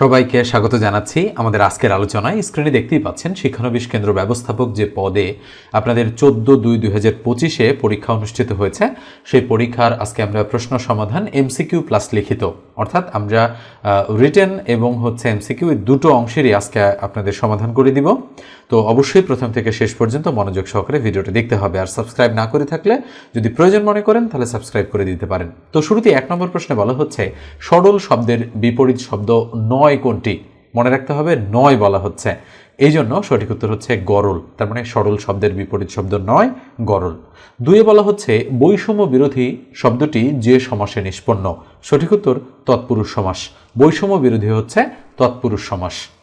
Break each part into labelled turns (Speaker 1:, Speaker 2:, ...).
Speaker 1: সবাইকে স্বাগত জানাচ্ছি আমাদের আজকের আলোচনায়। স্ক্রিনে দেখতেই পাচ্ছেন শিক্ষানবিশ কেন্দ্র ব্যবস্থাপক যে পদে আপনাদের চোদ্দ দুই দুই হাজার পঁচিশে পরীক্ষা অনুষ্ঠিত হয়েছে, সেই পরীক্ষার আজকে আমরা প্রশ্ন সমাধান এমসিকিউ প্লাস লিখিত। অর্থাৎ আমরা রিটেন এবং হচ্ছে এমসিকিউ দুটো অংশেরই আজকে আপনাদের সমাধান করে দিব। তো অবশ্যই প্রথম থেকে শেষ পর্যন্ত মনোযোগ সহকারে ভিডিওটি দেখতে হবে। আর সাবস্ক্রাইব না করে থাকলে যদি প্রয়োজন মনে করেন, তাহলে সাবস্ক্রাইব করে দিতে পারেন। তো শুরুতে এক নম্বর প্রশ্নে বলা হচ্ছে, সরল শব্দের বিপরীত শব্দ নয় কোনটি? মনে রাখতে হবে, নয় বলা হচ্ছে। এই জন্য সঠিক উত্তর হচ্ছে গরল। তার মানে সরল শব্দের বিপরীত শব্দ নয়, গরল। দুয়ে বলা হচ্ছে, বৈষম্য বিরোধী শব্দটি যে সমাসে নিষ্পন্ন। সঠিক উত্তর, তৎপুরুষ সমাস। বৈষম্য বিরোধী হচ্ছে তৎপুরুষ সমাস।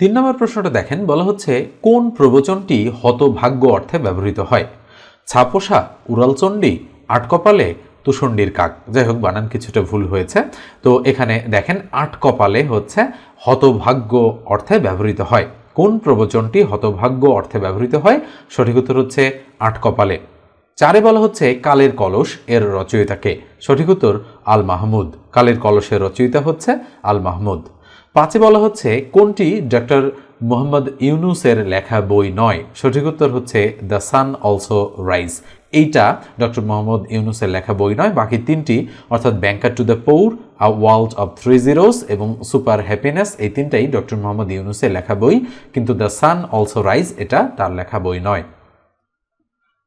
Speaker 1: তিন নম্বর প্রশ্নটা দেখেন, বলা হচ্ছে, কোন প্রবচনটি হতভাগ্য অর্থে ব্যবহৃত হয়? ছাপোষা, উড়ালচণ্ডী, আটকপালে, তুষণ্ডির কাক। যাই হোক, বানান, কিছুটা ভুল হয়েছে। তো এখানে দেখেন আট কপালে হচ্ছে হতভাগ্য অর্থে ব্যবহৃত হয়। কোন প্রবচনটি হতভাগ্য অর্থে ব্যবহৃত হয়? সঠিক উত্তর হচ্ছে আট কপালে চারে বলা হচ্ছে, কালের কলস এর রচয়িতাকে। সঠিক উত্তর, আল মাহমুদ। কালের কলসের রচয়িতা হচ্ছে আল মাহমুদ। পাঁচে বলা হচ্ছে, কোনটি ডক্টর মোহাম্মদ ইউনুসের লেখা বই নয়? সঠিক উত্তর হচ্ছে, দ্য সান অলসো রাইজ এইটা ডক্টর মোহাম্মদ ইউনুসের লেখা বই নয়, বাকি তিনটি, অর্থাৎ banker to the poor, a world of three zeros এবং সুপার হ্যাপিনেস এই তিনটাই ডক্টর মোহাম্মদ ইউনুসের লেখা বই। কিন্তু দ্য সান অলসো রাইজ এটা তার লেখা বই নয়।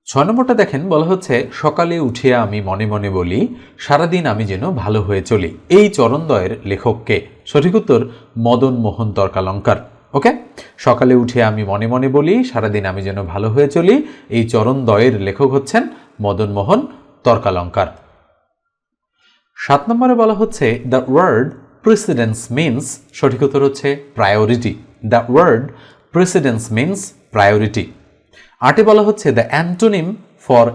Speaker 1: ছয় নম্বরটা দেখেন, বলা হচ্ছে, সকালে উঠিয়া আমি মনে মনে বলি, সারাদিন আমি যেন ভালো হয়ে চলি। এই চরণদয়ের লেখককে সঠিক উত্তর, মদন মোহন তর্কালঙ্কার। ওকে? সকালে উঠে আমি মনে মনে বলি, সারাদিন আমি যেন ভালো হয়ে চলি, এই চরণদয়ের লেখক হচ্ছেন মদন মোহন তর্কালঙ্কার। সাত নম্বরে বলা হচ্ছে দ্য ওয়ার্ড প্রেসিডেন্স মিন্স সঠিক উত্তর হচ্ছে priority the word precedence means priority আটে বলা হচ্ছে the antonym for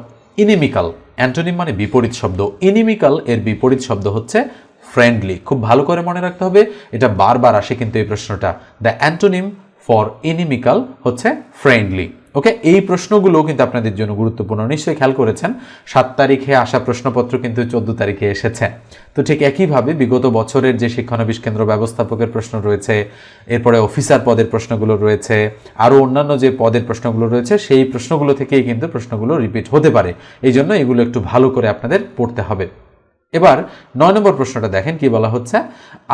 Speaker 1: inimical antonym মানে বিপরীত শব্দ। ইনিমিক্যাল এর বিপরীত শব্দ হচ্ছে ফ্রেন্ডলি খুব ভালো করে মনে রাখতে হবে, এটা বারবার আসে কিন্তু এই প্রশ্নটা। দ্য অ্যান্টোনিম ফর ইনিমিক্যাল হচ্ছে ফ্রেন্ডলি ওকে এই প্রশ্নগুলো কিন্তু আপনাদের জন্য গুরুত্বপূর্ণ। নিশ্চয়ই খেয়াল করেছেন, সাত তারিখে আসা প্রশ্নপত্র কিন্তু চোদ্দ তারিখে এসেছে। তো ঠিক একইভাবে বিগত বছরের যে শিক্ষানবিশ কেন্দ্র ব্যবস্থাপকের প্রশ্ন রয়েছে, এরপরে অফিসার পদের প্রশ্নগুলো রয়েছে, আরও অন্যান্য যে পদের প্রশ্নগুলো রয়েছে, সেই প্রশ্নগুলো থেকেই কিন্তু প্রশ্নগুলো রিপিট হতে পারে। এই জন্য এগুলো একটু ভালো করে আপনাদের পড়তে হবে। এবার নয় নম্বর প্রশ্নটা দেখেন, কি বলা হচ্ছে?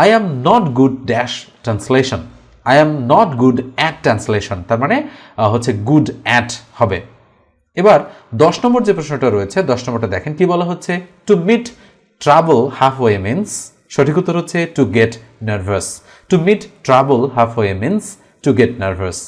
Speaker 1: I am not good dash translation I am not good at translation তার মানে হচ্ছে গুড অ্যাট হবে। এবার, দশ নম্বর যে প্রশ্নটা রয়েছে, দশ নম্বরটা দেখেন, কি বলা হচ্ছে? To meet travel half way means সঠিক উত্তর হচ্ছে to get nervous to meet travel half way means to get nervous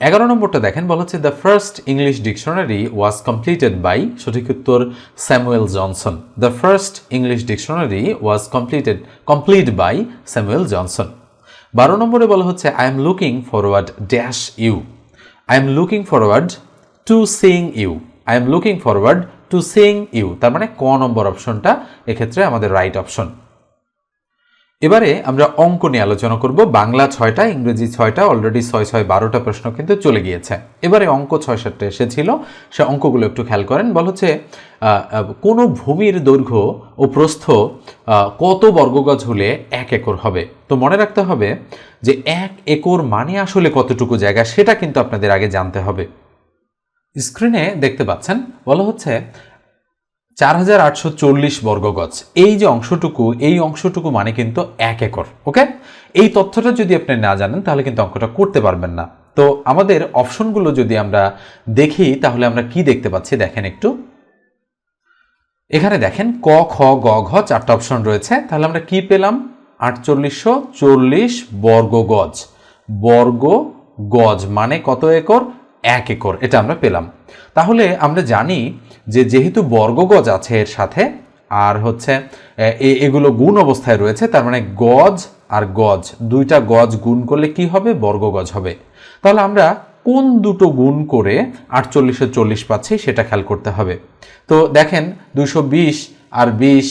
Speaker 1: এগারো নম্বরটা দেখেন, বলা হচ্ছে the first English dictionary was completed by সঠিক উত্তর Samuel Johnson the first English dictionary was completed complete by Samuel Johnson বারো নম্বরে বলা হচ্ছে I am looking forward dash you I am looking forward to seeing you I am looking forward to seeing you তার মানে ক নম্বর অপশনটা এক্ষেত্রে আমাদের রাইট অপশন এবারে আমরা অঙ্ক নিয়ে আলোচনা করব। বাংলা ছয়টা, ইংরেজি ছয়টা অলরেডি ছয় ছয় বারোটা প্রশ্ন কিন্তু চলে গিয়েছে। এবারে অঙ্ক ছয় সাতটা এসেছিল, সে অঙ্কগুলো একটু খেয়াল করেন। বল হচ্ছে কোনো ভূমির দৈর্ঘ্য ও প্রস্থ কত বর্গগজ হলে এক একর হবে? তো মনে রাখতে হবে যে এক একর মানে আসলে কতটুকু জায়গা, সেটা কিন্তু আপনাদের আগে জানতে হবে। স্ক্রিনে দেখতে পাচ্ছেন, বলা হচ্ছে চার হাজার আটশো চল্লিশ বর্গগজ এই যে অংশটুকু, এই অংশটুকু মানে কিন্তু এক একর, ওকে? এই তথ্যটা যদি আপনি না জানেন, তাহলে কিন্তু অঙ্কটা করতে পারবেন না। তো আমাদের অপশনগুলো যদি আমরা দেখি, তাহলে আমরা কি দেখতে পাচ্ছি? দেখেন একটু। এখানে দেখেন, ক, খ, গ, ঘ চারটা অপশন রয়েছে। তাহলে আমরা কি পেলাম? আটচল্লিশশো চল্লিশ বর্গ গজ। বর্গ গজ মানে কত একর? এক একর, এটা আমরা পেলাম। তাহলে আমরা জানি যে যেহেতু বর্গগজ আছে এর সাথে, আর হচ্ছে এগুলো গুণ অবস্থায় রয়েছে, তার মানে গজ আর গজ, দুইটা গজ গুণ করলে কি হবে? বর্গগজ হবে। তাহলে আমরা কোন দুটো গুণ করে আটচল্লিশে চল্লিশ পাচ্ছি সেটা খেয়াল করতে হবে। তো দেখেন দুশো বিশ আর বিশ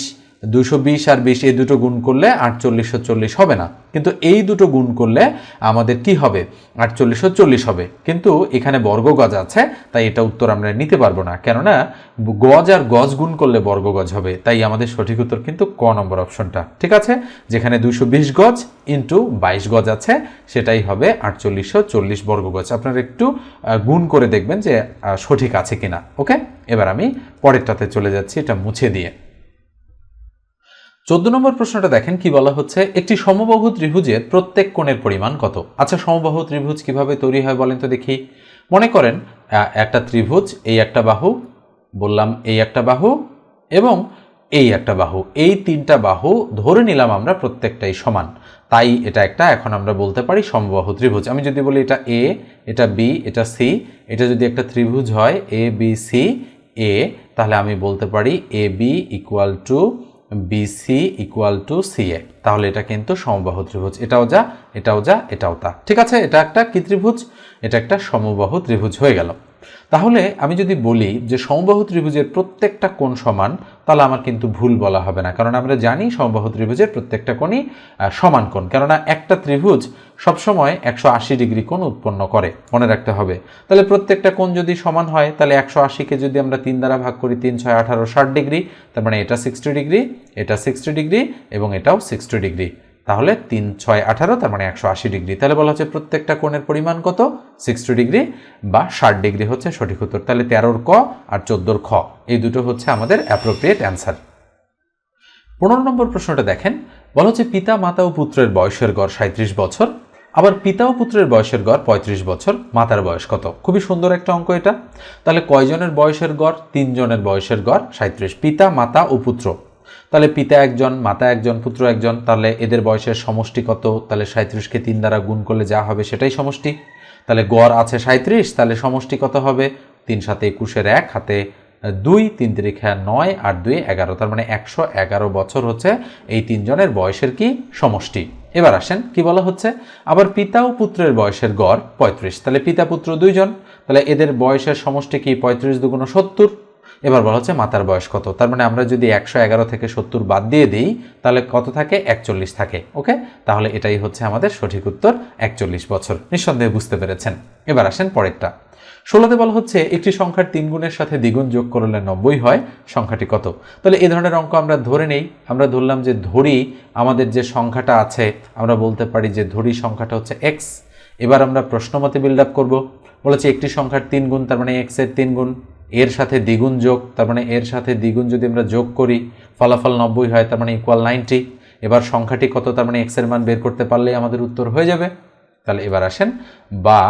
Speaker 1: দুশো বিশ আর বিশ, এই দুটো গুণ করলে আটচল্লিশশো চল্লিশ হবে না। কিন্তু এই দুটো গুণ করলে আমাদের কি হবে? আটচল্লিশশো চল্লিশ হবে। কিন্তু এখানে বর্গ গজ আছে, তাই এটা উত্তর আমরা নিতে পারব না। কেননা, গজ আর গজ গুণ করলে বর্গ গজ হবে। তাই আমাদের সঠিক উত্তর কিন্তু ক নম্বর অপশনটা। ঠিক আছে? যেখানে দুশো বিশ গজ ইন্টু বাইশ গজ আছে, সেটাই হবে আটচল্লিশশো চল্লিশ বর্গ গজ। আপনারা একটু গুণ করে দেখবেন যে সঠিক আছে কিনা। ওকে? এবার আমি পরেরটাতে চলে যাচ্ছি, এটা মুছে দিয়ে। চোদ্দ নম্বর প্রশ্নটা দেখেন, কি বলা হচ্ছে? একটি সমবাহু ত্রিভুজের প্রত্যেক কোণের পরিমাণ কত? আচ্ছা সমবাহু ত্রিভুজ কীভাবে তৈরি হয় বলেন তো দেখি। মনে করেন একটা ত্রিভুজ, এই একটা বাহু, বললাম এই একটা বাহু এবং এই একটা বাহু। এই তিনটা বাহু ধরে নিলাম আমরা প্রত্যেকটাই সমান। তাই এটা একটা, এখন আমরা বলতে পারি সমবাহু ত্রিভুজ। আমি যদি বলি এটা এ এটা বি এটা সি এটা যদি একটা ত্রিভুজ হয় এ বি সি এ তাহলে আমি বলতে পারি A B equal to BC equal to CA তাহলে এটা কিন্তু সমবাহু ত্রিভুজ। এটাও যা এটাও যা, এটাও তা। ঠিক আছে? এটা একটা কি ত্রিভুজ? এটা একটা সমবাহু ত্রিভুজ হয়ে গেল। তাহলে আমি যদি বলি যে সমবাহু ত্রিভুজের প্রত্যেকটা কোণ সমান, তাহলে আমার কিন্তু ভুল বলা হবে না। কারণ আমরা জানি সমবাহু ত্রিভুজের প্রত্যেকটা কোণই সমান কোণ। কেননা একটা ত্রিভুজ সবসময় একশো আশি ডিগ্রি কোণ উৎপন্ন করে, মনে রাখতে হবে। তাহলে প্রত্যেকটা কোণ যদি সমান হয়, তাহলে একশো আশিকে যদি আমরা তিন দ্বারা ভাগ করি, তিন, ছয়, আঠারো, ষাট ডিগ্রি, তার মানে এটা সিক্সটি ডিগ্রি, এটা সিক্সটি ডিগ্রি এবং এটাও সিক্সটি ডিগ্রি। তাহলে তিন ছয় আঠারো, তার মানে একশো আশি ডিগ্রি। তাহলে বলা হচ্ছে প্রত্যেকটা কোণের পরিমাণ কত? সিক্সটি ডিগ্রি বা ষাট ডিগ্রি হচ্ছে সঠিক উত্তর। তাহলে তেরোর ক আর চোদ্দোর খ, এই দুটো হচ্ছে আমাদের অ্যাপ্রোপ্রিয়েট অ্যান্সার পনেরো নম্বর প্রশ্নটা দেখেন। বলা হচ্ছে পিতা, মাতা ও পুত্রের বয়সের গড় সাঁত্রিশ বছর। আবার পিতা ও পুত্রের বয়সের গড় পঁয়ত্রিশ বছর। মাতার বয়স কত? খুবই সুন্দর একটা অঙ্ক এটা। তাহলে কয়জনের বয়সের গড়? তিনজনের বয়সের গড় সাঁত্রিশ পিতা, মাতা ও পুত্র। তাহলে পিতা একজন, মাতা একজন, পুত্র একজন, তাহলে এদের বয়সের সমষ্টি কত? তাহলে সাঁত্রিশকে তিন দ্বারা গুণ করলে যা হবে সেটাই সমষ্টি। তাহলে গড় আছে সাঁত্রিশ তাহলে সমষ্টি কত হবে? তিন সাথে একুশের এক, হাতে দুই, তিন তিরিখা নয় আর দুই এগারো। তার মানে একশো এগারো বছর হচ্ছে এই তিনজনের বয়সের কি? সমষ্টি। এবার আসেন, কি বলা হচ্ছে? আবার পিতা ও পুত্রের বয়সের গড় পঁয়ত্রিশ। তাহলে পিতা, পুত্র দুইজন। তাহলে এদের বয়সের সমষ্টি কি? পঁয়ত্রিশ দুগুণ সত্তর। এবার বলা হচ্ছে মাতার বয়স কত? তার মানে আমরা যদি একশো এগারো থেকে সত্তর বাদ দিয়ে দিই, তাহলে কত থাকে? একচল্লিশ থাকে, ওকে? তাহলে এটাই হচ্ছে আমাদের সঠিক উত্তর, একচল্লিশ বছর। নিঃসন্দেহে বুঝতে পেরেছেন। এবার আসেন পরেরটা। ষোলোতে বলা হচ্ছে, একটি সংখ্যার তিন গুণের সাথে দ্বিগুণ যোগ করলে নব্বই হয়, সংখ্যাটি কত? তাহলে এই ধরনের অঙ্ক আমরা ধরে নেই। আমরা ধরলাম যে ধরি, আমাদের যে সংখ্যাটা আছে, আমরা বলতে পারি যে ধরি সংখ্যাটা হচ্ছে এক্স এবার আমরা প্রশ্নমতে বিল্ড আপ করব। বলেছি একটি সংখ্যার তিন গুণ, তার মানে এক্সের তিন গুণ। এর সাথে দ্বিগুণ যোগ, তার মানে এর সাথে দ্বিগুণ যদি আমরা যোগ করি, ফলাফল নব্বই হয়, তার মানে ইকুয়াল নাইনটি এবার সংখ্যাটি কত, তার মানে এক্সের মান বের করতে পারলেই আমাদের উত্তর হয়ে যাবে। তাহলে এবার আসেন, বা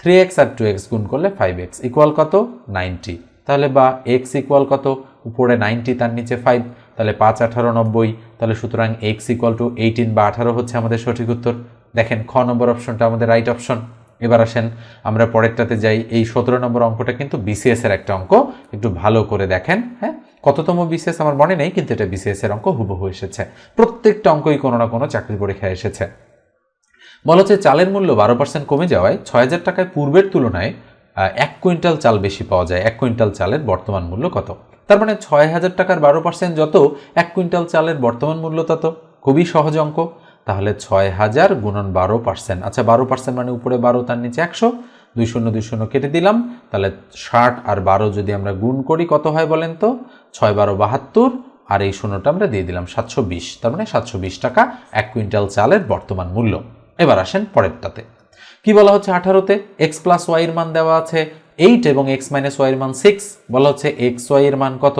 Speaker 1: থ্রি এক্স আর টু এক্স গুণ করলে ফাইভ এক্স ইকুয়াল কত? নাইনটি তাহলে বা এক্স ইকুয়াল কত? উপরে নাইনটি তার নিচে ফাইভ তাহলে পাঁচ, আঠারো, নব্বই। তাহলে সুতরাং এক্স ইকুয়াল টু এইটিন বা আঠারো হচ্ছে আমাদের সঠিক উত্তর। দেখেন, খ নম্বর অপশনটা আমাদের রাইট অপশন এবার আসেন, আমরা পরেরটাতে যাই। এই সতেরো নম্বর অঙ্কটা কিন্তু বিসিএস এর একটা অঙ্ক। একটু ভালো করে দেখেন হ্যাঁ? কততম বিসিএস আমার মনে নেই, কিন্তু এটা বিসিএস এর অঙ্ক হুবহু এসেছে। প্রত্যেকটা অঙ্কই কোনো না কোনো চাকরি পরীক্ষায় এসেছে। বলা হচ্ছে চালের মূল্য বারো পার্সেন্ট কমে যাওয়ায় ছয় হাজার টাকায় পূর্বের তুলনায় এক কুইন্টাল চাল বেশি পাওয়া যায়। এক কুইন্টাল চালের বর্তমান মূল্য কত? তার মানে ছয় হাজার টাকার বারো পার্সেন্ট যত, এক কুইন্টাল চালের বর্তমান মূল্য তত। খুবই সহজ অঙ্ক। তাহলে ছয় হাজার গুণন বারো পার্সেন্ট। আচ্ছা বারো পার্সেন্ট মানে উপরে বারো, তার নিচে একশো। দুই শূন্য দুই শূন্য কেটে দিলাম। তাহলে ষাট আর বারো যদি আমরা গুণ করি, কত হয় বলেন তো? ছয়, বারো, বাহাত্তর। আর এই শূন্যটা আমরা দিয়ে দিলাম সাতশো বিশ। তার মানে সাতশো বিশ টাকা এক কুইন্টাল চালের বর্তমান মূল্য। এবার আসেন পরেরটাতে। কি বলা হচ্ছে আঠারোতে? এক্স প্লাস ওয়াই এর মান দেওয়া আছে এইট এবং এক্স মাইনাস ওয়াই এর মান সিক্স। বলা হচ্ছে এক্স ওয়াই এর মান কত?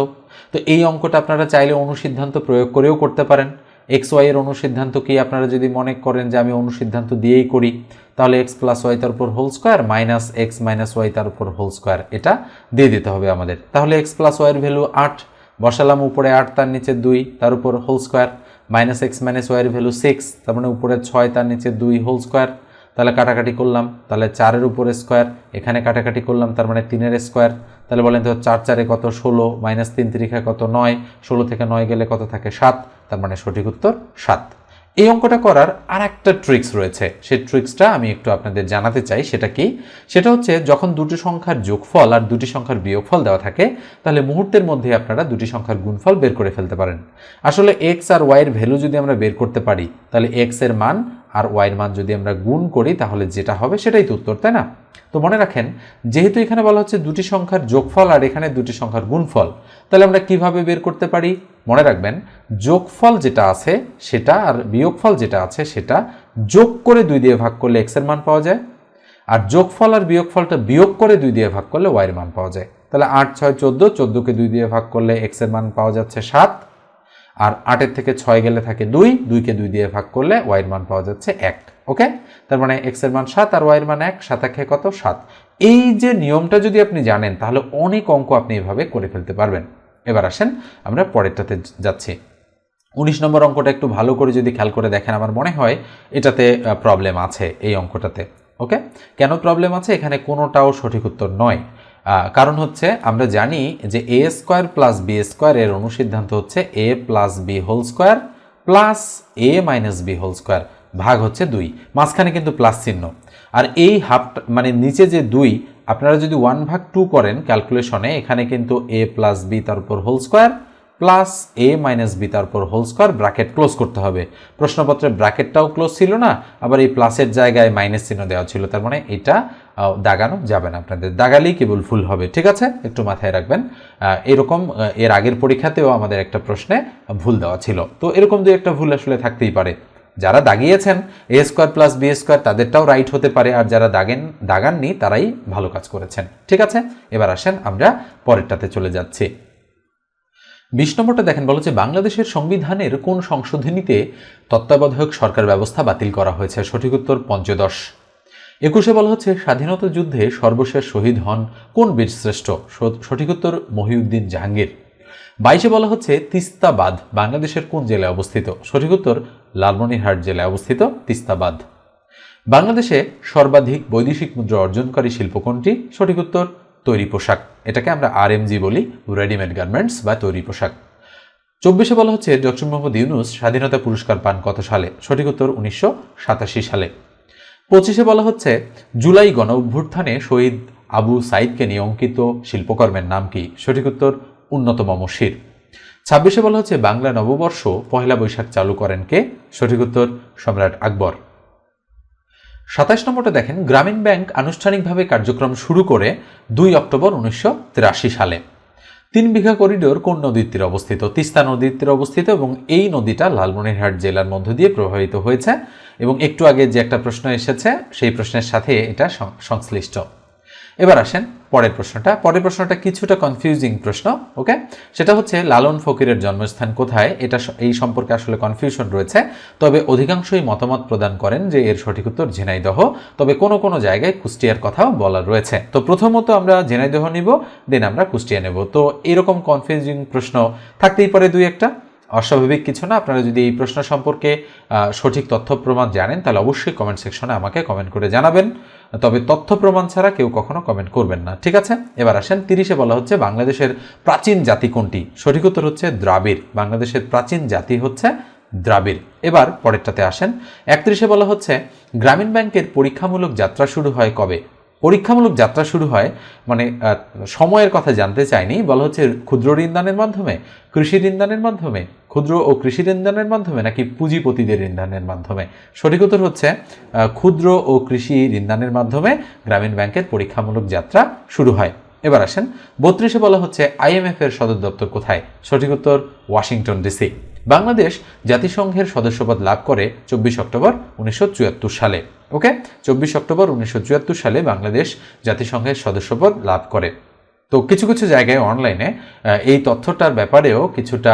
Speaker 1: তো এই অঙ্কটা আপনারা চাইলে অনুসিদ্ধান্ত প্রয়োগ করেও করতে পারেন। এক্স ওয়াই এর অনুসিদ্ধান্ত কি আপনারা যদি মনে করেন যে আমি অনুসিদ্ধান্ত দিয়েই করি, তাহলে এক্স প্লাস ওয়াই তার উপর whole square minus X minus Y তার উপর হোল স্কোয়ার এটা দিয়ে দিতে হবে আমাদের। তাহলে এক্স প্লাস ওয়াইয়ের ভ্যালু আট, বসালাম উপরে আট, তার নিচে দুই, তার উপর হোল স্কোয়ার মাইনাস এক্স মাইনাস ওয়াইয়ের ভ্যালু সিক্স তার মানে উপরে ছয়, তার নিচে দুই হোল স্কোয়ার তাহলে কাটাকাটি করলাম, তাহলে চারের উপরে স্কোয়ার এখানে কাটাকাটি করলাম, তার মানে তিনের স্কোয়ার তাহলে বলেন তো চার চারে কত ষোলো, মাইনাস তিন তিরিখা কত নয়, ষোলো থেকে নয় গেলে কত থাকে সাত? তার মানে সঠিক উত্তর সাত। এই অঙ্কটা করার আর একটা ট্রিক্স রয়েছে। সেই ট্রিক্সটা আমি একটু আপনাদের জানাতে চাই, সেটা কি? সেটা হচ্ছে যখন দুটি সংখ্যার যোগফল আর দুটি সংখ্যার বিয়োগফল দেওয়া থাকে, তাহলে মুহূর্তের মধ্যে আপনারা দুটি সংখ্যার গুণফল বের করে ফেলতে পারেন। আসলে এক্স আর ওয়াইয়ের ভ্যালু যদি আমরা বের করতে পারি, তাহলে এক্সের মান আর ওয়াইয়ের মান যদি আমরা গুণ করি, তাহলে যেটা হবে সেটাই তো উত্তর, তাই না? তো মনে রাখেন, যেহেতু এখানে বলা হচ্ছে দুটি সংখ্যার যোগফল আর এখানে দুটি সংখ্যার গুণফল, তাহলে আমরা কীভাবে বের করতে পারি? মনে রাখবেন, যোগফল যেটা আছে সেটা আর বিয়োগফল যেটা আছে সেটা যোগ করে দুই দিয়ে ভাগ করলে এক্সের মান পাওয়া যায়, আর যোগফল আর বিয়োগফলটা বিয়োগ করে দুই দিয়ে ভাগ করলে ওয়াইয়ের মান পাওয়া যায়। তাহলে আট, ছয়, চোদ্দ, চোদ্দোকে দুই দিয়ে ভাগ করলে এক্সের মান পাওয়া যাচ্ছে সাত আর আটের থেকে ছয় গেলে থাকে দুই, দুইকে দুই দিয়ে ভাগ করলে ওয়াইয়ের মান পাওয়া যাচ্ছে এক ওকে তার মানে এক্সের মান সাত আর ওয়াইয়ের মান এক, সাত কত? সাত। এই যে নিয়মটা যদি আপনি জানেন, তাহলে অনেক অঙ্ক আপনি এভাবে করে ফেলতে পারবেন। এবার আসেন, আমরা পরেরটাতে যাচ্ছি। উনিশ নম্বর অঙ্কটা একটু ভালো করে যদি খেয়াল করে দেখেন, আমার মনে হয় এটাতে প্রবলেম আছে এই অঙ্কটাতে ওকে কেন প্রবলেম আছে? এখানে কোনোটাও সঠিক উত্তর নয়। কারণ হচ্ছে আমরা জানি যে A square plus B square এর অনুসিদ্ধান্ত হচ্ছে A plus B whole square plus A minus B whole square ভাগ হচ্ছে দুই। মাঝখানে কিন্তু প্লাস চিহ্ন। আর এই হাফ মানে নিচে যে দুই, আপনারা যদি ওয়ান ভাগ টু করেন ক্যালকুলেশনে এখানে কিন্তু এ প্লাস বি তার উপর whole square plus A minus B তারপর হোল স্কোয়ার ব্র্যাকেট ক্লোজ করতে হবে। প্রশ্নপত্রে ব্র্যাকেটটাও ক্লোজ ছিল না, আবার এই প্লাসের জায়গায় মাইনাস চিহ্ন দেওয়া ছিল, তার মানে এটা দাগানো যাবে না আপনাদের। দাগালেই কেবল ফুল হবে, ঠিক আছে? একটু মাথায় রাখবেন। এরকম এর আগের পরীক্ষাতেও আমাদের একটা প্রশ্নে ভুল দেওয়া ছিল। তো এরকম দু একটা ভুল আসলে থাকতেই পারে। যারা দাগিয়েছেন, A square plus B square, তাদেরটাও right হতে পারে, আর যারা দাগেন, দাগাননি, তারাই ভালো কাজ করেছেন। ঠিক আছে? এবার আসেন আমরা পরেরটাতে চলে যাচ্ছি। বিশ নম্বরটা দেখেন বলো যে বাংলাদেশের সংবিধানের কোন সংশোধনীতে তত্ত্বাবধায়ক সরকার ব্যবস্থা বাতিল করা হয়েছে? সঠিক উত্তর, পঞ্চদশ। একুশে বলা হচ্ছে, স্বাধীনতা যুদ্ধে সর্বশেষ শহীদ হন কোন বীরশ্রেষ্ঠ সঠিক উত্তর, মহিউদ্দিন জাহাঙ্গীর। বাইশে বলা হচ্ছে তিস্তা বাঁধ বাংলাদেশের কোন জেলায় অবস্থিত? সঠিক উত্তর, লালমনিরহাট জেলায় অবস্থিত তিস্তা বাঁধ বাংলাদেশে সর্বাধিক বৈদেশিক মুদ্রা অর্জনকারী শিল্প কোনটি? সঠিক উত্তর তৈরি পোশাক। এটাকে আমরা আর আরএমজি বলি রেডিমেড গার্মেন্টস বা তৈরি পোশাক। চব্বিশে বলা হচ্ছে ডক্টর মোহাম্মদ ইউনুস স্বাধীনতা পুরস্কার পান কত সালে? সঠিক উত্তর উনিশশো সাতাশি সালে। পঁচিশে বলা হচ্ছে জুলাই গণ অভ্যুত্থানে শহীদ আবু সাইদকে নিয়ে অঙ্কিত শিল্পকর্মের নাম কি? সঠিক উত্তর, উন্নতম মশির ছাব্বিশে বলা হচ্ছে বাংলা নববর্ষ পহেলা বৈশাখ চালু করেন কে? সঠিক উত্তর, সম্রাট আকবর। সাতাশ নম্বরটা দেখেন, গ্রামীণ ব্যাংক আনুষ্ঠানিকভাবে কার্যক্রম শুরু করে দুই অক্টোবর উনিশশো তিরাশি সালে। তিন বিঘা করিডোর কোন নদীর তীরে অবস্থিত? তিস্তা নদীর তীরে অবস্থিত এবং এই নদীটা লালমনিরহাট জেলার মধ্য দিয়ে প্রভাবিত হয়েছে। এবং একটু আগে যে একটা প্রশ্ন এসেছে, সেই প্রশ্নের সাথে এটা সংশ্লিষ্ট। এবার আসেন পরের প্রশ্নটা। পরের প্রশ্নটা কিছুটা কনফিউজিং প্রশ্ন ওকে সেটা হচ্ছে, লালন ফকিরের জন্মস্থান কোথায়? এটা এই সম্পর্কে আসলে কনফিউশন রয়েছে। তবে অধিকাংশই মতামত প্রদান করেন যে এর সঠিক উত্তর ঝিনাইদহ। তবে কোনো কোনো জায়গায় কুষ্টিয়ার কথাও বলা রয়েছে। তো প্রথমত আমরা ঝিনাইদহ নিব দেন আমরা কুষ্টিয়া নেব। তো এরকম কনফিউজিং প্রশ্ন থাকতেই পারে দুই একটা। অস্বাভাবিক কিছু না। আপনারা যদি এই প্রশ্ন সম্পর্কে সঠিক তথ্য প্রমাণ জানেন, তাহলে অবশ্যই কমেন্ট সেকশনে আমাকে কমেন্ট করে জানাবেন। তবে তথ্য প্রমাণ ছাড়া কেউ কখনো কমেন্ট করবেন না। ঠিক আছে? এবার আসেন, তিরিশে বলা হচ্ছে বাংলাদেশের প্রাচীন জাতি কোনটি? সঠিক উত্তর হচ্ছে দ্রাবিড়। বাংলাদেশের প্রাচীন জাতি হচ্ছে দ্রাবিড়। এবার পরেরটাতে আসেন, একত্রিশে বলা হচ্ছে গ্রামীণ ব্যাংকের পরীক্ষামূলক যাত্রা শুরু হয় কবে? পরীক্ষামূলক যাত্রা শুরু হয় মানে সময়ের কথা জানতে চাইনি। বলা হচ্ছে ক্ষুদ্র ঋণদানের মাধ্যমে, কৃষি ঋণদানের মাধ্যমে। ক্ষুদ্র ও কৃষি ঋণদানের মাধ্যমে নাকি পুঁজিপতিদের ঋণদানের মাধ্যমে? সঠিক উত্তর হচ্ছে ক্ষুদ্র ও কৃষি ঋণদানের মাধ্যমে গ্রামীণ ব্যাংকের পরীক্ষামূলক যাত্রা শুরু হয়। এবার আসেন, বত্রিশে বলা হচ্ছে আইএমএফ এর সদর দপ্তর কোথায়? সঠিক উত্তর, ওয়াশিংটন ডিসি। বাংলাদেশ জাতিসংঘের সদস্যপদ লাভ করে চব্বিশ অক্টোবর উনিশশো চুয়াত্তর সালে। ওকে? চব্বিশ অক্টোবর উনিশশো চুয়াত্তর সালে বাংলাদেশ জাতিসংঘের সদস্যপদ লাভ করে। তো কিছু কিছু জায়গায় অনলাইনে এই তথ্যটার ব্যাপারেও কিছুটা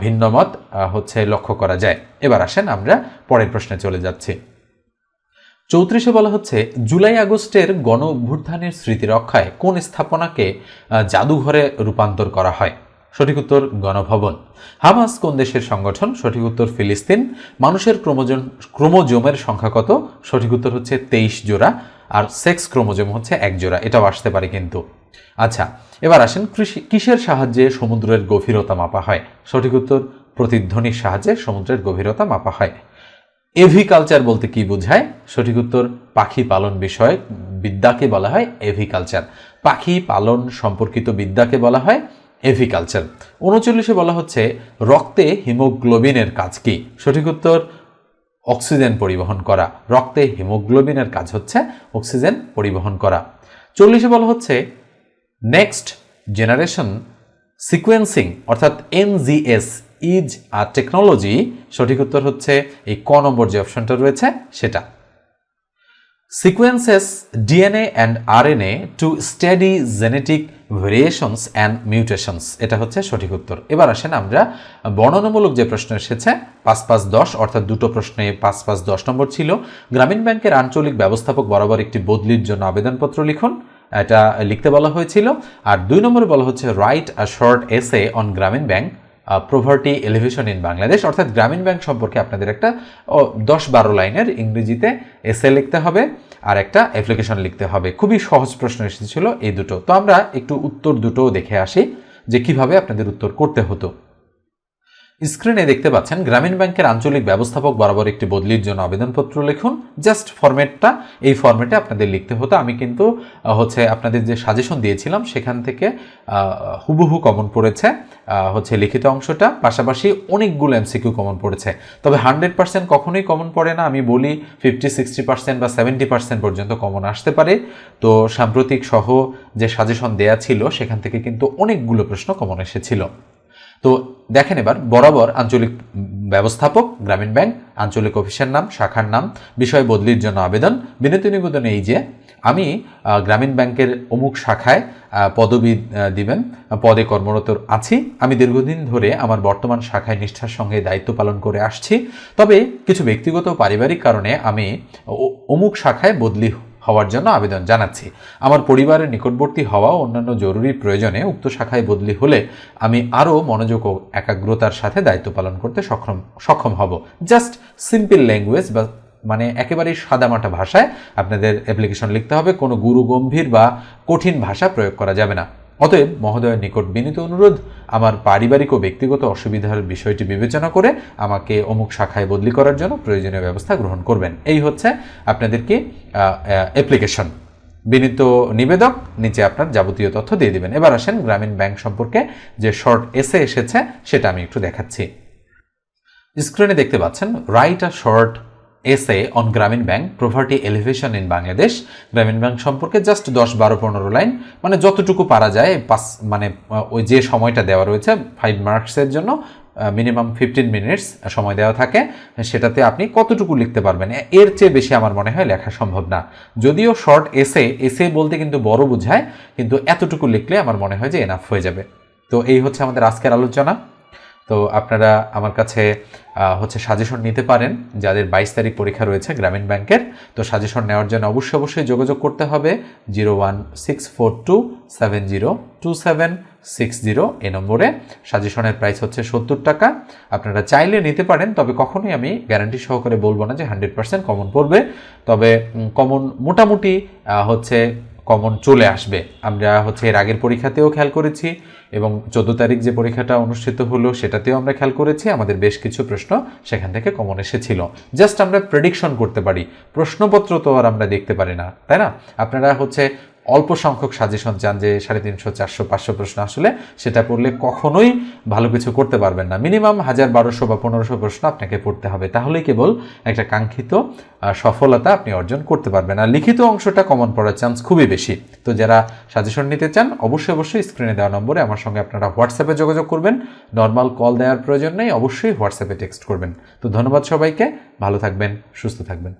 Speaker 1: ভিন্নমত হচ্ছে লক্ষ্য করা যায়। এবার আসেন আমরা পরের প্রশ্নে চলে যাচ্ছি। চৌত্রিশে বলা হচ্ছে, জুলাই আগস্টের গণ অভ্যুত্থানের স্মৃতি রক্ষায় কোন স্থাপনাকে জাদুঘরে রূপান্তর করা হয়? সঠিক উত্তর, গণভবন। হামাস কোন দেশের সংগঠন? সঠিক উত্তর, ফিলিস্তিন। মানুষের ক্রোমোজোম ক্রোমোজোমের সংখ্যা কত? সঠিক উত্তর হচ্ছে তেইশ জোড়া। আর সেক্স ক্রোমোজোম হচ্ছে এক জোড়া। এটাও আসতে পারে কিন্তু। আচ্ছা এবার আসেন কৃষি, কিসের সাহায্যে সমুদ্রের গভীরতা মাপা হয়? সঠিক উত্তর প্রতিধ্বনির সাহায্যে সমুদ্রের গভীরতা মাপা হয়। এভিকালচার বলতে কি বোঝায়? সঠিক উত্তর, পাখি পালন বিষয়ক বিদ্যাকে বলা হয় এভিকালচার। পাখি পালন সম্পর্কিত বিদ্যাকে বলা হয় এভিকালচার। উনচল্লিশে বলা হচ্ছে, রক্তে হিমোগ্লোবিনের কাজ কি? সঠিক উত্তর, অক্সিজেন পরিবহন করা। রক্তে হিমোগ্লোবিনের কাজ হচ্ছে অক্সিজেন পরিবহন করা। চল্লিশে বলা হচ্ছে নেক্সট জেনারেশন সিকোয়েন্সিং অর্থাৎ এনজিএস ইজ আর টেকনোলজি সঠিক উত্তর হচ্ছে এই ক নম্বর যে অপশনটা রয়েছে সেটা। Sequences DNA and RNA to study genetic variations and mutations এটা হচ্ছে সঠিক উত্তর। এবার আসেন আমরা বর্ণনামূলক যে প্রশ্ন এসেছে, পাঁচ পাঁচ দশ, অর্থাৎ দুটো প্রশ্নে পাঁচ পাঁচ দশ নম্বর ছিল। গ্রামীণ ব্যাংকের আঞ্চলিক ব্যবস্থাপক বরাবর একটি বদলির জন্য আবেদনপত্র লিখুন। এটা লিখতে বলা হয়েছিল। আর দুই নম্বরে বলা হচ্ছে right a short essay on Grameen bank poverty alleviation in Bangladesh অর্থাৎ গ্রামীণ ব্যাংক সম্পর্কে আপনাদের একটা দশ বারো লাইনের ইংরেজিতে এসে লিখতে হবে আর একটা অ্যাপ্লিকেশন লিখতে হবে। খুবই সহজ প্রশ্ন এসেছিল এই দুটো। তো আমরা একটু উত্তর দুটো দেখে আসি যে কীভাবে আপনাদের উত্তর করতে হতো। স্ক্রিনে দেখতে পাচ্ছেন, গ্রামীণ ব্যাংকের আঞ্চলিক ব্যবস্থাপক বরাবর একটি বদলির জন্য আবেদনপত্র লিখুন। জাস্ট ফরম্যাটটা, এই ফরম্যাটে আপনাদের লিখতে হতো। আমি কিন্তু হচ্ছে আপনাদের যে সাজেশন দিয়েছিলাম, সেখান থেকে হুবহু কমন পড়েছে। হচ্ছে লিখিত অংশটা, পাশাপাশি অনেকগুলো এমসিকিউ কমন পড়েছে। তবে হান্ড্রেড পার্সেন্ট কখনোই কমন পড়ে না। আমি বলি ফিফটি সিক্সটি পার্সেন্ট বা সেভেন্টি পার্সেন্ট পর্যন্ত কমন আসতে পারে। তো সাম্প্রতিক সহ যে সাজেশন দেয়া ছিল, সেখান থেকে কিন্তু অনেকগুলো প্রশ্ন কমন এসেছিল। তো দেখেন এবার, বরাবর আঞ্চলিক ব্যবস্থাপক, গ্রামীণ ব্যাংক, আঞ্চলিক অফিসের নাম, শাখার নাম, বিষয় বদলির জন্য আবেদন, বিনতি নিবেদন এই যে, আমি গ্রামীণ ব্যাংকের অমুক শাখায় পদবি দিবেন, পদে কর্মরত আছি, আমি দীর্ঘদিন ধরে আমার বর্তমান শাখায় নিষ্ঠার সঙ্গে দায়িত্ব পালন করে আসছি, তবে কিছু ব্যক্তিগত পারিবারিক কারণে আমি অমুক শাখায় বদলি হওয়ার জন্য আবেদন জানাচ্ছি। আমার পরিবারের নিকটবর্তী হওয়া অন্যান্য জরুরি প্রয়োজনে উক্ত শাখায় বদলি হলে আমি আরও মনোযোগ ও একাগ্রতার সাথে দায়িত্ব পালন করতে সক্ষম সক্ষম হব। জাস্ট সিম্পল ল্যাঙ্গুয়েজ বা মানে একেবারেই সাদামাটা ভাষায় আপনাদের অ্যাপ্লিকেশন লিখতে হবে। কোনো গুরু গম্ভীর বা কঠিন ভাষা প্রয়োগ করা যাবে না। অতএব মহোদয়ের নিকট বিনীত অনুরোধ, আমার পারিবারিক ও ব্যক্তিগত অসুবিধার বিষয়টি বিবেচনা করে আমাকে অমুক শাখায় বদলি করার জন্য প্রয়োজনীয় ব্যবস্থা গ্রহণ করবেন। এই হচ্ছে আপনাদের কি অ্যাপ্লিকেশন বিনীত নিবেদক, নিচে আপনার যাবতীয় তথ্য দিয়ে দিবেন। এবার আসেন গ্রামীণ ব্যাংক সম্পর্কে যে শর্ট এসে এসেছে, সেটা আমি একটু দেখাচ্ছি। স্ক্রিনে দেখতে পাচ্ছেন right a short essay on Grameen bank poverty alleviation in Bangladesh Grameen bank সম্পর্কে জাস্ট দশ, বারো, পনেরো লাইন। মানে যতটুকু পারা যায়, পাঁচ মানে ওই যে সময়টা দেওয়া রয়েছে ফাইভ মার্কসের জন্য মিনিমাম ফিফটিন মিনিটস সময় দেওয়া থাকে। সেটাতে আপনি কতটুকু লিখতে পারবেন? এর চেয়ে বেশি আমার মনে হয় লেখা সম্ভব না। যদিও শর্ট এসে এসে বলতে কিন্তু বড় বোঝায়, কিন্তু এতটুকু লিখলে আমার মনে হয় যে এনাফ হয়ে যাবে। তো এই হচ্ছে আমাদের আজকের আলোচনা। তো আপনারা আমার কাছে হচ্ছে সাজেশন নিতে পারেন, যাদের বাইশ তারিখ পরীক্ষা রয়েছে গ্রামীণ ব্যাংকের। তো সাজেশন নেওয়ার জন্য অবশ্যই অবশ্যই যোগাযোগ করতে হবে zero one six four two seven zero two seven six zero এই নম্বরে। সাজেশনের প্রাইস হচ্ছে সত্তর টাকা। আপনারা চাইলে নিতে পারেন, তবে কখনোই আমি গ্যারান্টি সহকারে বলব না যে হান্ড্রেড পার্সেন্ট কমন পড়বে। তবে কমন মোটামুটি হচ্ছে কমন চলে আসবে। আমরা হচ্ছে এর আগের পরীক্ষাতেও খেয়াল করেছি। এবং চোদ্দ তারিখ যে পরীক্ষাটা অনুষ্ঠিত হলো সেটাতেও আমরা খেয়াল করেছি, আমাদের বেশ কিছু প্রশ্ন সেখান থেকে কমন এসেছিল। জাস্ট আমরা প্রেডিকশন করতে পারি, প্রশ্নপত্র তো আর আমরা দেখতে পারি না, তাই না? আপনারা হচ্ছে অল্প সংখ্যক সাজেশন চান যে সাড়ে তিনশো, চারশো, পাঁচশো প্রশ্ন আসলে সেটা পড়লে কখনোই ভালো কিছু করতে পারবেন না। মিনিমাম হাজার বারোশো বা পনেরোশো প্রশ্ন আপনাকে পড়তে হবে। তাহলেই কেবল একটা কাঙ্ক্ষিত সফলতা আপনি অর্জন করতে পারবেন। আর লিখিত অংশটা কমন পড়ার চান্স খুবই বেশি। তো যারা সাজেশন নিতে চান, অবশ্যই অবশ্যই স্ক্রিনে দেওয়া নম্বরে আমার সঙ্গে আপনারা হোয়াটসঅ্যাপে যোগাযোগ করবেন। নর্মাল কল দেওয়ার প্রয়োজন নেই, অবশ্যই হোয়াটসঅ্যাপে টেক্সট করবেন। তো ধন্যবাদ সবাইকে। ভালো থাকবেন, সুস্থ থাকবেন।